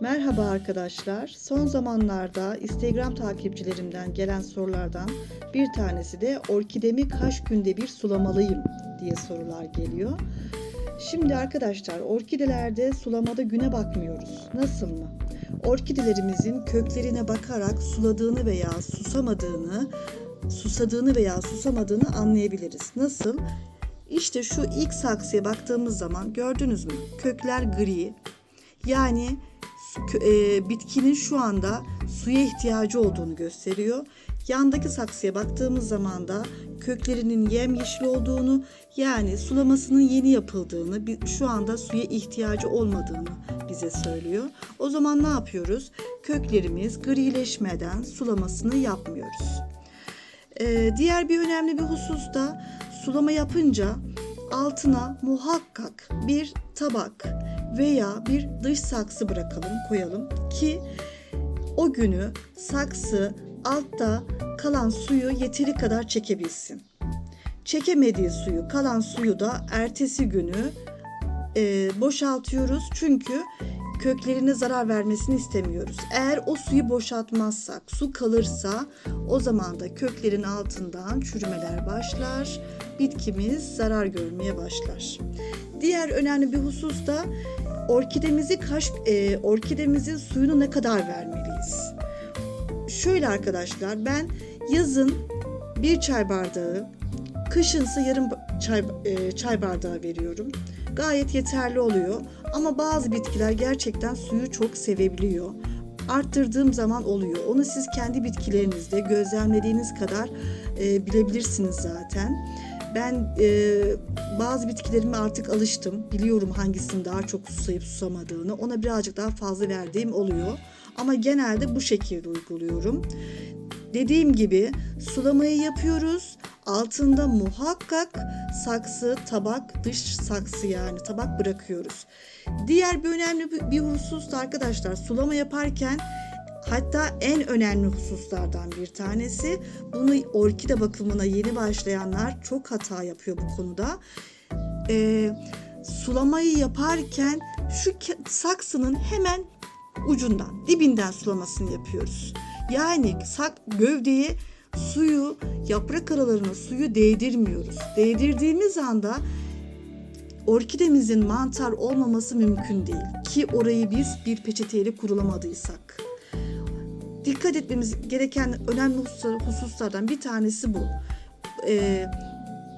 Merhaba arkadaşlar. Son zamanlarda Instagram takipçilerimden gelen sorulardan bir tanesi de orkidemi kaç günde bir sulamalıyım diye sorular geliyor. Şimdi arkadaşlar orkidelerde sulamada güne bakmıyoruz. Nasıl mı? Orkidelerimizin köklerine bakarak suladığını veya susamadığını, susadığını veya susamadığını anlayabiliriz. Nasıl? İşte şu ilk saksıya baktığımız zaman gördünüz mü? Kökler gri. Yani e, bitkinin şu anda suya ihtiyacı olduğunu gösteriyor. Yandaki saksıya baktığımız zaman da köklerinin yemyeşil olduğunu yani sulamasının yeni yapıldığını, şu anda suya ihtiyacı olmadığını bize söylüyor. O zaman ne yapıyoruz? Köklerimiz grileşmeden sulamasını yapmıyoruz. Ee, diğer bir önemli bir husus da sulama yapınca altına muhakkak bir tabak veya bir dış saksı bırakalım, koyalım ki o günü saksı altta kalan suyu yeteri kadar çekebilsin. Çekemediği suyu, kalan suyu da ertesi günü e, boşaltıyoruz çünkü köklerine zarar vermesini istemiyoruz. Eğer o suyu boşaltmazsak, su kalırsa o zaman da köklerin altından çürümeler başlar, bitkimiz zarar görmeye başlar. Diğer önemli bir husus da orkidemizi kaç, e, orkidemizin suyunu ne kadar vermeliyiz? Şöyle arkadaşlar ben yazın bir çay bardağı, kışınsa yarım çay, e, çay bardağı veriyorum. Gayet yeterli oluyor. Ama bazı bitkiler gerçekten suyu çok sevebiliyor. Arttırdığım zaman oluyor. Onu siz kendi bitkilerinizde gözlemlediğiniz kadar e, bilebilirsiniz zaten. Ben e, bazı bitkilerime artık alıştım. Biliyorum hangisinin daha çok susayıp susamadığını. Ona birazcık daha fazla verdiğim oluyor. Ama genelde bu şekilde uyguluyorum. Dediğim gibi sulamayı yapıyoruz. Altında muhakkak saksı, tabak, dış saksı yani tabak bırakıyoruz. Diğer bir önemli bir- husus da arkadaşlar sulama yaparken hatta en önemli hususlardan bir tanesi bunu orkide bakımına yeni başlayanlar çok hata yapıyor bu konuda. Ee, sulamayı yaparken şu saksının hemen ucundan, dibinden sulamasını yapıyoruz. Yani sak gövdeye suyu, yaprak aralarına suyu değdirmiyoruz. Değdirdiğimiz anda orkidemizin mantar olmaması mümkün değil. Ki orayı biz bir peçeteyle kurulamadıysak. Dikkat etmemiz gereken önemli hususlar- hususlardan bir tanesi bu. Ee,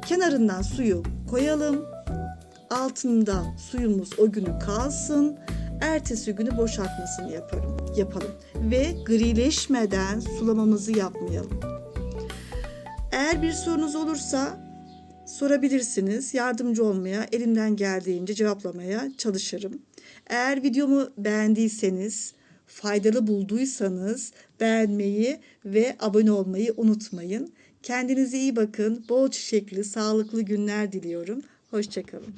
kenarından suyu koyalım. Altında suyumuz o günü kalsın. Ertesi günü boşaltmasını yaparım, yapalım. Ve grileşmeden sulamamızı yapmayalım. Eğer bir sorunuz olursa sorabilirsiniz. Yardımcı olmaya, elimden geldiğince cevaplamaya çalışırım. Eğer videomu beğendiyseniz, faydalı bulduysanız beğenmeyi ve abone olmayı unutmayın. Kendinize iyi bakın. Bol çiçekli, sağlıklı günler diliyorum. Hoşçakalın.